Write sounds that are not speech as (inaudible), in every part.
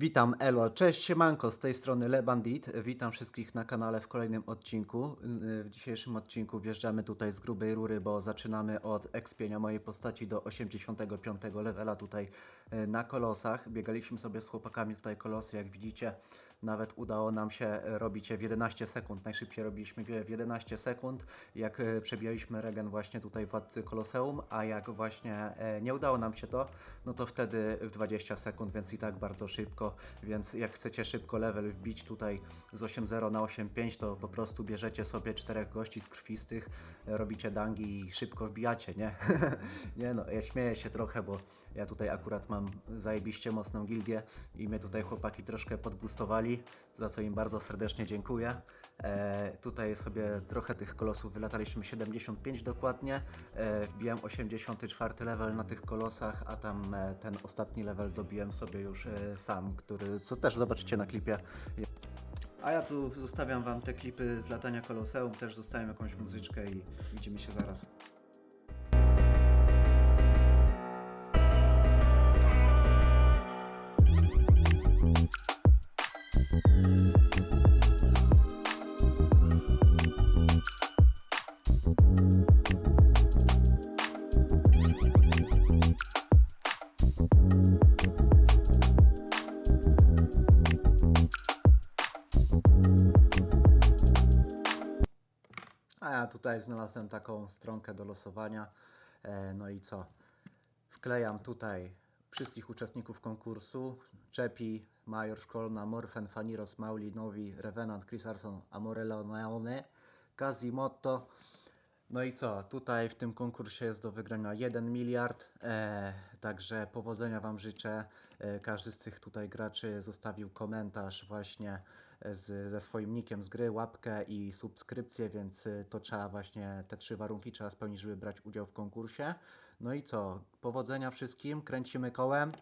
Witam, elo, cześć, siemanko, z tej strony Le Bandit. Witam wszystkich na kanale w kolejnym odcinku. W dzisiejszym odcinku wjeżdżamy tutaj z grubej rury, bo zaczynamy od expienia mojej postaci do 85 levela tutaj yy, na kolosach. Biegaliśmy sobie z chłopakami tutaj kolosy, jak widzicie. Nawet udało nam się e, robić w 11 sekund. Najszybciej robiliśmy w 11 sekund, jak e, przebijaliśmy regen właśnie tutaj Władcy Koloseum, a jak właśnie e, nie udało nam się to, no to wtedy w 20 sekund, więc i tak bardzo szybko. Więc jak chcecie szybko level wbić tutaj z 8.0 na 8.5, to po prostu bierzecie sobie czterech gości z krwistych, robicie dangi i szybko wbijacie, nie? (laughs) nie no, ja śmieję się trochę, bo ja tutaj akurat mam zajebiście mocną gildię i mnie tutaj chłopaki troszkę podbustowali, za co im bardzo serdecznie dziękuję. E, tutaj sobie trochę tych kolosów wylataliśmy 75 dokładnie. E, wbiłem 84 level na tych kolosach, a tam e, ten ostatni level dobiłem sobie już e, sam, który co też zobaczycie na klipie. A ja tu zostawiam wam te klipy z latania koloseum, też zostawiam jakąś muzyczkę i widzimy się zaraz. A ja tutaj znalazłem taką stronkę do losowania. E, no i co? Wklejam tutaj wszystkich uczestników konkursu. Czepi, Major Szkolna, Morfen, Faniros, Mauli, Nowi, Revenant, Chris Arson, Amorello, Neone, Kazimotto. No i co? Tutaj w tym konkursie jest do wygrania 1 miliard. E, także powodzenia Wam życzę. E, każdy z tych tutaj graczy zostawił komentarz właśnie e, z, ze swoim nickiem z gry, łapkę i subskrypcję, więc e, to trzeba właśnie, te trzy warunki trzeba spełnić, żeby brać udział w konkursie. No i co? Powodzenia wszystkim, kręcimy kołem.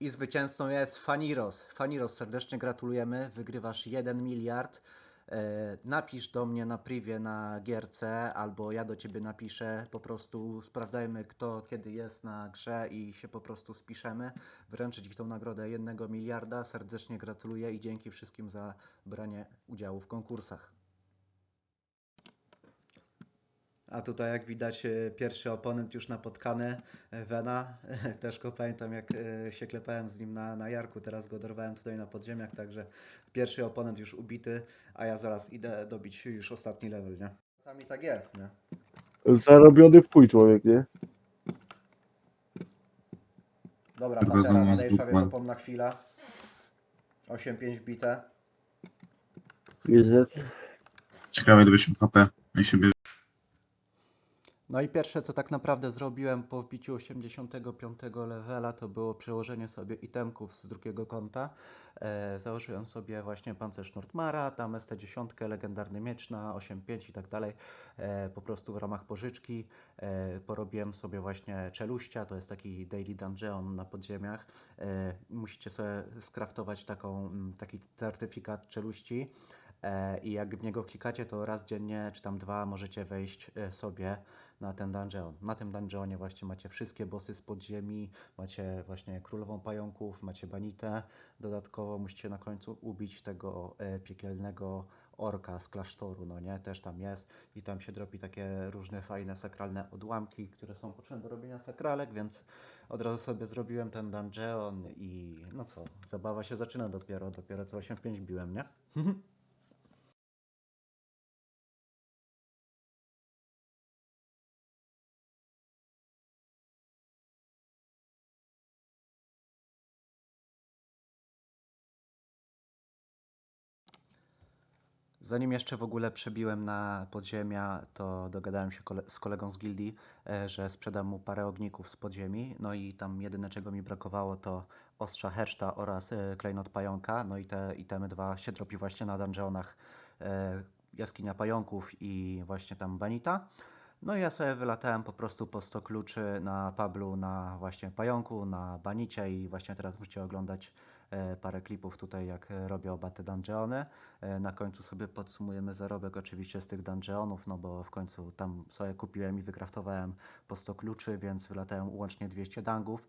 I zwycięzcą jest Faniros. Faniros, serdecznie gratulujemy. Wygrywasz 1 miliard. E, napisz do mnie na privie na gierce, albo ja do ciebie napiszę. Po prostu sprawdzajmy, kto kiedy jest na grze i się po prostu spiszemy. Wręczyć ich tą nagrodę 1 miliarda. Serdecznie gratuluję i dzięki wszystkim za branie udziału w konkursach. A tutaj jak widać e, pierwszy oponent już napotkany, e, Vena. (laughs) Też go pamiętam jak e, się klepałem z nim na, na Jarku, teraz go dorwałem tutaj na podziemiach, także pierwszy oponent już ubity, a ja zaraz idę dobić już ostatni level, nie? Czasami tak jest, nie? Zarobiony w pój człowiek, nie? Dobra, Rozumiem, Patera, nadejsza Bookman. wiekopomna chwila. 8-5 bite. Jest. Ciekawe, ile byśmy HP No i pierwsze, co tak naprawdę zrobiłem po wbiciu 85 levela, to było przełożenie sobie itemków z drugiego konta. E, założyłem sobie właśnie pancerz Nordmara, tam ST10, legendarny miecz na 8.5 i tak dalej. E, po prostu w ramach pożyczki e, porobiłem sobie właśnie czeluścia, to jest taki daily dungeon na podziemiach. E, musicie sobie skraftować taką, mm, taki certyfikat czeluści. E, I jak w niego klikacie, to raz dziennie, czy tam dwa, możecie wejść e, sobie na ten dungeon. Na tym dungeonie właśnie macie wszystkie bossy z podziemi, macie właśnie królową pająków, macie banitę. Dodatkowo musicie na końcu ubić tego e, piekielnego orka z klasztoru, no nie? Też tam jest i tam się dropi takie różne fajne sakralne odłamki, które są potrzebne do robienia sakralek, więc od razu sobie zrobiłem ten dungeon i no co, zabawa się zaczyna dopiero, dopiero co 8.5 biłem, nie? (laughs) Zanim jeszcze w ogóle przebiłem na podziemia, to dogadałem się kole z kolegą z gildii, e, że sprzedam mu parę ogników z podziemi. No i tam jedyne czego mi brakowało to ostrza herszta oraz e, klejnot pająka. No i te itemy dwa się dropi właśnie na dungeonach e, jaskinia pająków i właśnie tam banita. No i ja sobie wylatałem po prostu po 100 kluczy na Pablu, na właśnie pająku, na banicie i właśnie teraz musicie oglądać e, parę klipów tutaj, jak e, robię oba te dungeony. E, na końcu sobie podsumujemy zarobek oczywiście z tych dungeonów, no bo w końcu tam sobie kupiłem i wykraftowałem po 100 kluczy, więc wylatałem łącznie 200 dangów.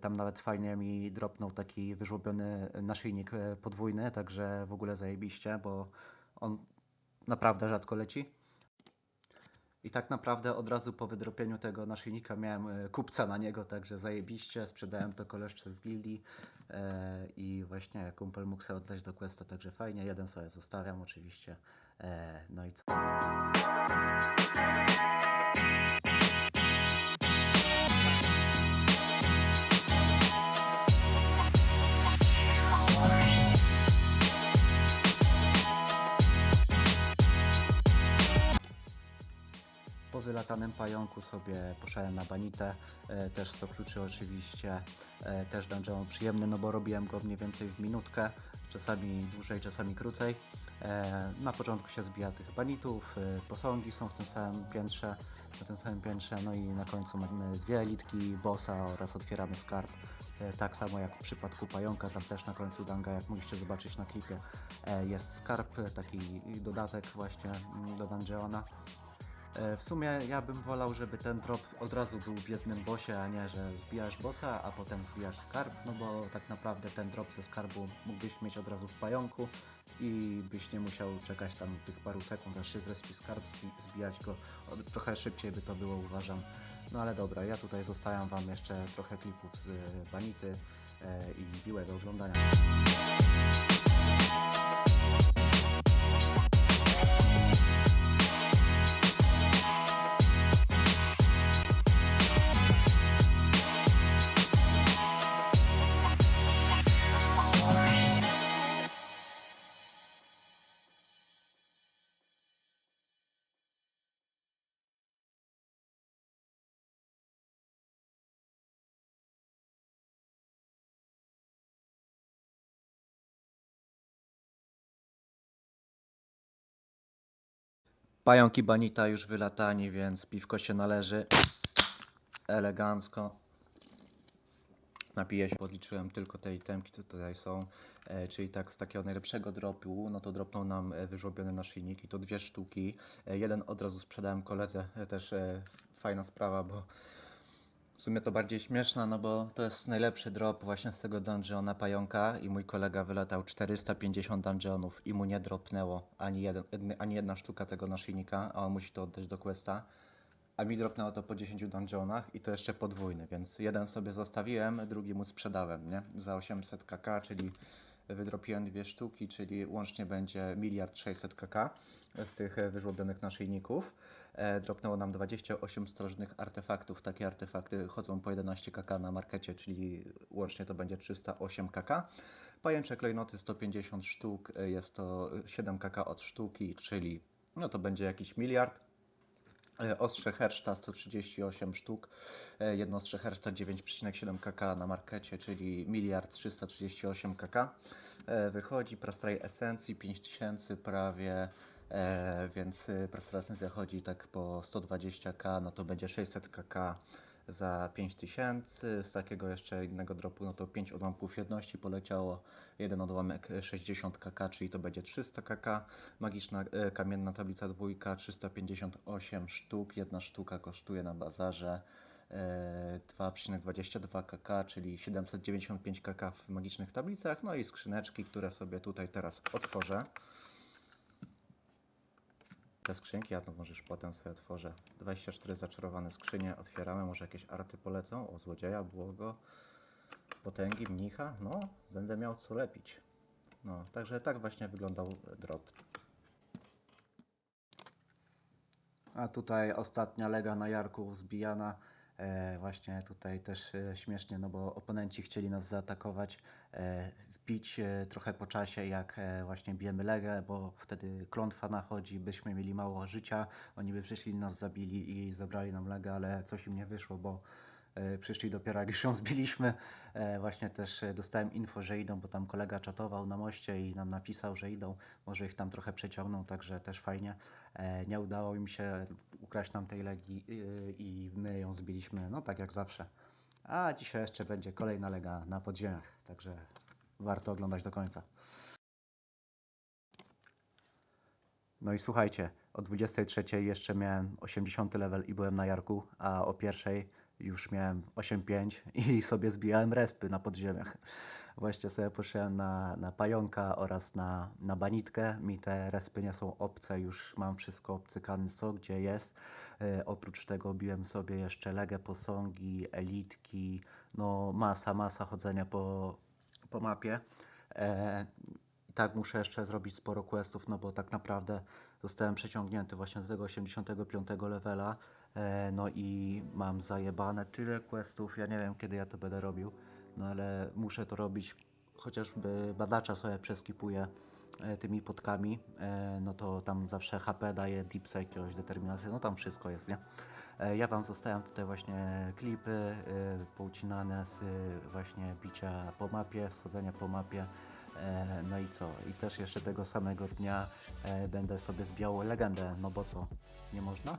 Tam nawet fajnie mi dropnął taki wyżłobiony naszyjnik podwójny, także w ogóle zajebiście, bo on naprawdę rzadko leci. I tak naprawdę od razu po wydropieniu tego naszyjnika miałem e, kupca na niego, także zajebiście, sprzedałem to koleżce z gildii e, i właśnie kumpel mógł sobie oddać do questa, także fajnie, jeden sobie zostawiam oczywiście. E, no i co? Wylatanym pająku sobie poszedłem na banitę, e, też 100 kluczy oczywiście, e, też dungeon przyjemny, no bo robiłem go mniej więcej w minutkę, czasami dłużej, czasami krócej. E, na początku się zbija tych banitów, posągi są w tym samym piętrze, na tym samym piętrze, no i na końcu mamy dwie elitki, bossa oraz otwieramy skarb. Tak samo jak w przypadku pająka, tam też na końcu danga, jak mogliście zobaczyć na klipie, jest skarb, taki dodatek właśnie mm, do dungeona. E, W sumie ja bym wolał, żeby ten drop od razu był w jednym bosie, a nie, że zbijasz bossa, a potem zbijasz skarb, no bo tak naprawdę ten drop ze skarbu mógłbyś mieć od razu w pająku i byś nie musiał czekać tam tych paru sekund, aż się zrespi skarb, zbi- zbijać go trochę szybciej by to było, uważam. No ale dobra, ja tutaj zostawiam Wam jeszcze trochę klipów z Banity e, i miłego oglądania. Pająk i Banita już wylatani, więc piwko się należy. Elegancko. Napiję się, podliczyłem tylko te itemki, co tutaj są, e, czyli tak z takiego najlepszego dropu, no to dropnął nam e, wyżłobiony naszyjnik i to dwie sztuki. E, jeden od razu sprzedałem koledze, e, też e, fajna sprawa, bo w sumie to bardziej śmieszna, no bo to jest najlepszy drop właśnie z tego dungeona pająka i mój kolega wylatał 450 dungeonów i mu nie dropnęło ani, jeden, ani jedna sztuka tego naszyjnika, a on musi to oddać do questa. A mi dropnęło to po 10 dungeonach i to jeszcze podwójny, więc jeden sobie zostawiłem, drugi mu sprzedałem, nie? Za 800 kk, czyli wydropiłem dwie sztuki, czyli łącznie będzie miliard 600 kk z tych e, wyżłobionych naszyjników. E, dropnęło nam 28 stożnych artefaktów. Takie artefakty chodzą po 11 kk na markecie, czyli łącznie to będzie 308 kk. Pajęcze klejnoty 150 sztuk, e, jest to 7 kk od sztuki, czyli no to będzie jakiś miliard. E, Ostrze Herszta 138 sztuk, jedno ostrze Herszta 9,7 kk na markecie, czyli miliard 338 kk. Wychodzi Prastraj Esencji 5000 prawie, e, więc Prastraj Esencja chodzi tak po 120k, no to będzie 600 kk za 5000. Z takiego jeszcze innego dropu, no to 5 odłamków jedności poleciało, jeden odłamek e, 60 kk, czyli to będzie 300 kk. Magiczna e, kamienna tablica dwójka 358 sztuk, jedna sztuka kosztuje na bazarze e, 2,22 kk, czyli 795 kk w magicznych tablicach, no i skrzyneczki, które sobie tutaj teraz otworzę. Te skrzynki, ja to możesz potem sobie otworzę. 24 zaczarowane skrzynie otwieramy, może jakieś arty polecą. O, złodzieja, błogo, potęgi, mnicha. No, będę miał co lepić. No, także tak właśnie wyglądał drop. A tutaj ostatnia lega na Jarku zbijana. E, właśnie tutaj też e, śmiesznie, no bo oponenci chcieli nas zaatakować, e, wbić trochę po czasie, jak właśnie bijemy legę, bo wtedy klątwa nachodzi, byśmy mieli mało życia, oni by przyszli, nas zabili i zabrali nam legę, ale coś im nie wyszło, bo przyszli dopiero jak już ją zbiliśmy. E, Właśnie też e, dostałem info, że idą, bo tam kolega czatował na moście i nam napisał, że idą. Może ich tam trochę przeciągną, także też fajnie. E, Nie udało im się ukraść nam tej legi i my ją zbiliśmy, no tak jak zawsze. A dzisiaj jeszcze będzie kolejna lega na podziemiach, także warto oglądać do końca. No i słuchajcie, o 23 jeszcze miałem 80 level i byłem na Jarku, a o pierwszej już miałem 8.5 i sobie zbijałem respy na podziemiach. Właśnie sobie poszedłem na, na pająka oraz na, na banitkę. Mi te respy nie są obce, już mam wszystko obcykane co, gdzie jest. E, oprócz tego biłem sobie jeszcze legę posągi, elitki, no masa, masa chodzenia po, po mapie. E, tak muszę jeszcze zrobić sporo questów, no bo tak naprawdę zostałem przeciągnięty właśnie do tego 85 levela. E, no i mam zajebane tyle questów, ja nie wiem kiedy ja to będę robił, no ale muszę to robić, chociażby badacza sobie przeskipuję e, tymi podkami, e, no to tam zawsze HP daje, dipsa jakiegoś determinację, no tam wszystko jest, nie? Ja Wam zostawiam tutaj właśnie klipy poucinane z właśnie bicia po mapie, schodzenia po mapie. No i co? I też jeszcze tego samego dnia będę sobie zbijał legendę, no bo co? Nie można?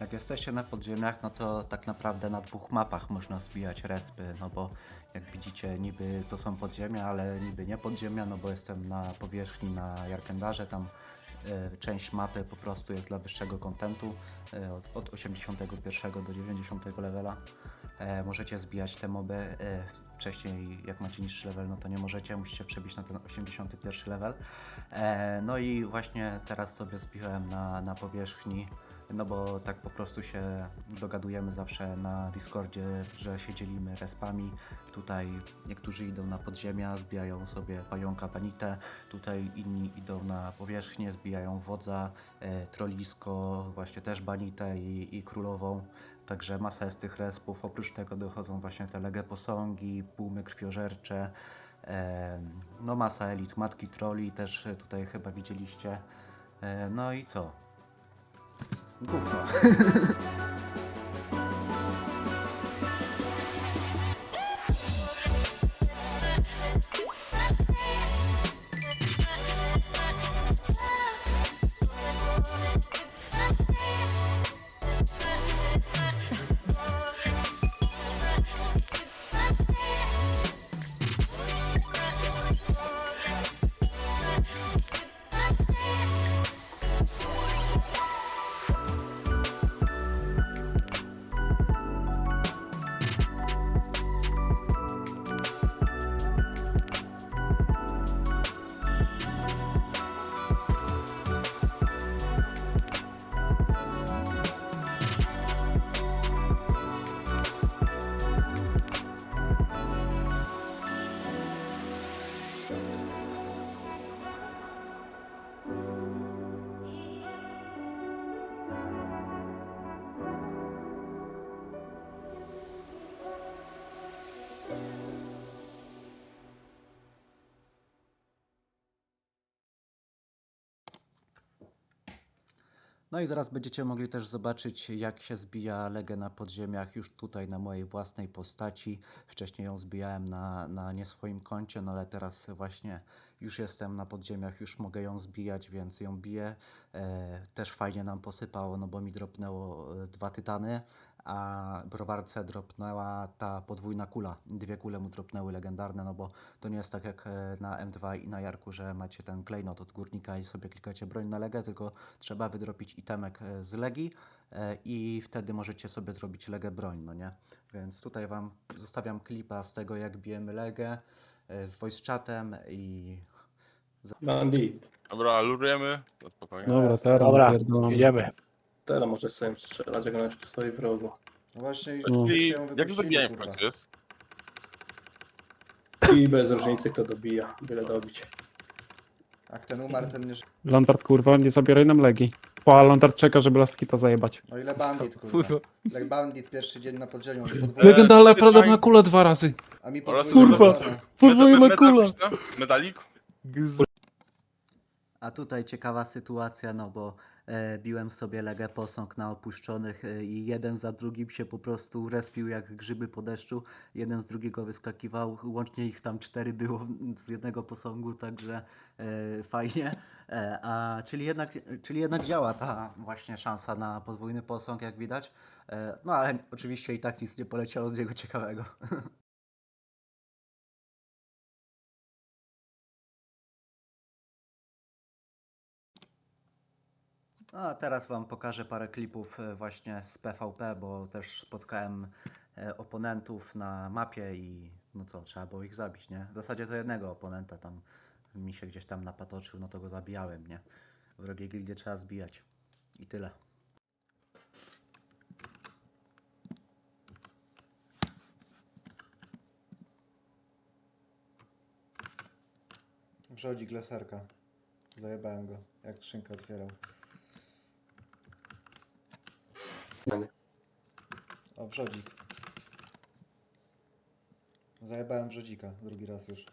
Jak jesteście na podziemiach, no to tak naprawdę na dwóch mapach można zbijać respy, no bo jak widzicie niby to są podziemia, ale niby nie podziemia, no bo jestem na powierzchni na Jarkendarze, tam e, część mapy po prostu jest dla wyższego kontentu, e, od, od 81 do 90 levela. E, możecie zbijać te moby e, wcześniej, jak macie niższy level, no to nie możecie, musicie przebić na ten 81 level. E, no i właśnie teraz sobie zbiłem na, na powierzchni, no bo tak po prostu się dogadujemy zawsze na Discordzie, że się dzielimy respami. Tutaj niektórzy idą na podziemia, zbijają sobie pająka, panitę, tutaj inni idą na powierzchnię, zbijają wodza, e, trolisko, właśnie też banitę i, i królową. Także masa jest tych respów. Oprócz tego dochodzą właśnie te lege posągi, pumy krwiożercze, em, no masa elit, matki troli też e, tutaj chyba widzieliście. E, no i co? 行こうか No i zaraz będziecie mogli też zobaczyć, jak się zbija legę na podziemiach już tutaj na mojej własnej postaci. Wcześniej ją zbijałem na, na nie swoim koncie, no ale teraz właśnie już jestem na podziemiach, już mogę ją zbijać, więc ją biję. E, też fajnie nam posypało, no bo mi dropnęło e, dwa tytany, a browarce dropnęła ta podwójna kula. Dwie kule mu dropnęły legendarne, no bo to nie jest tak jak e, na M2 i na Jarku, że macie ten klejnot od górnika i sobie klikacie broń na legę, tylko trzeba wydropić itemek e, z legi e, i wtedy możecie sobie zrobić legę broń, no nie? Więc tutaj wam zostawiam klipa z tego jak bijemy legę z voice chatem i Bandit. Dobra, lurujemy. Spokojnie. Dobra, teraz Dobra, pierdolamy. jedziemy. Teraz możesz sobie strzelać, jak ona jeszcze stoi w rogu. właśnie No. I jak zabijanie w końcu jest? I bez różnicy kto dobija, byle dobić. Jak ten umarł, ten nie... Lantard kurwa, nie zabieraj nam legi. Po, a Lantard czeka, żeby last kita zajebać. O ile bandit, (laughs) Kurwa. Jak bandit pierwszy dzień na podziemiu, Legenda, ale pytań- prawda na kulę dwa razy. a mi Oraz Kurwa. Podwójna medal kula. Medalik? A tutaj ciekawa sytuacja, no bo e, biłem sobie legę posąg na opuszczonych e, i jeden za drugim się po prostu respił jak grzyby po deszczu. Jeden z drugiego wyskakiwał, łącznie ich tam cztery było z jednego posągu, także e, fajnie. E, a, czyli, jednak, czyli jednak działa ta właśnie szansa na podwójny posąg, jak widać. E, no ale oczywiście i tak nic nie poleciało z niego ciekawego. (laughs) A teraz Wam pokażę parę klipów e, właśnie z PvP, bo też spotkałem e, oponentów na mapie i no co, trzeba było ich zabić, nie? W zasadzie to jednego oponenta tam mi się gdzieś tam napatoczył, no to go zabijałem, nie? Wrogie gildie trzeba zbijać. I tyle. Wrzodzik leserka. Zajebałem go, jak skrzynkę otwierał. O, wrzodzik. Zajebałem wrzodzika drugi raz już.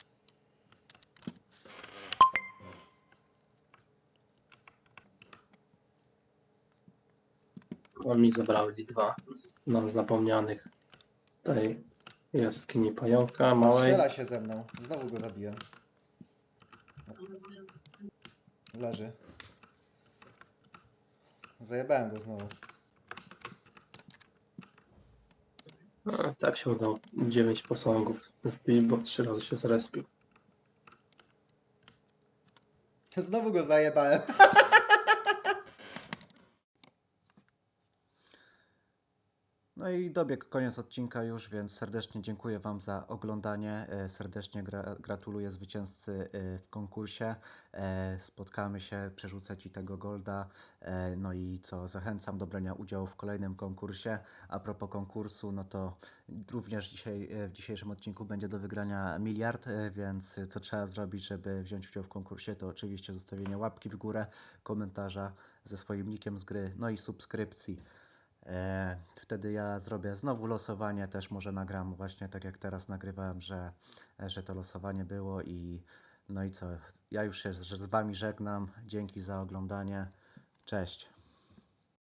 Oni zabrali dwa nam zapomnianych tej jaskini pająka małej. Strzela się ze mną. Znowu go zabiłem. Leży. Zajebałem go znowu. A, tak się udało 9 posągów zbić, bo trzy razy się zrespił. Znowu go zajebałem. (laughs) No i dobiegł koniec odcinka już, więc serdecznie dziękuję Wam za oglądanie. E, Serdecznie gra gratuluję zwycięzcy e, w konkursie. E, Spotkamy się, przerzucę Ci tego golda. No i co, zachęcam do brania udziału w kolejnym konkursie. A propos konkursu, no to również dzisiaj, w dzisiejszym odcinku będzie do wygrania miliard, więc co trzeba zrobić, żeby wziąć udział w konkursie, to oczywiście zostawienie łapki w górę, komentarza ze swoim nickiem z gry, no i subskrypcji. E, wtedy ja zrobię znowu losowanie, też może nagram właśnie tak jak teraz nagrywałem, że, że to losowanie było i no i co, ja już się z z Wami żegnam, dzięki za oglądanie, cześć.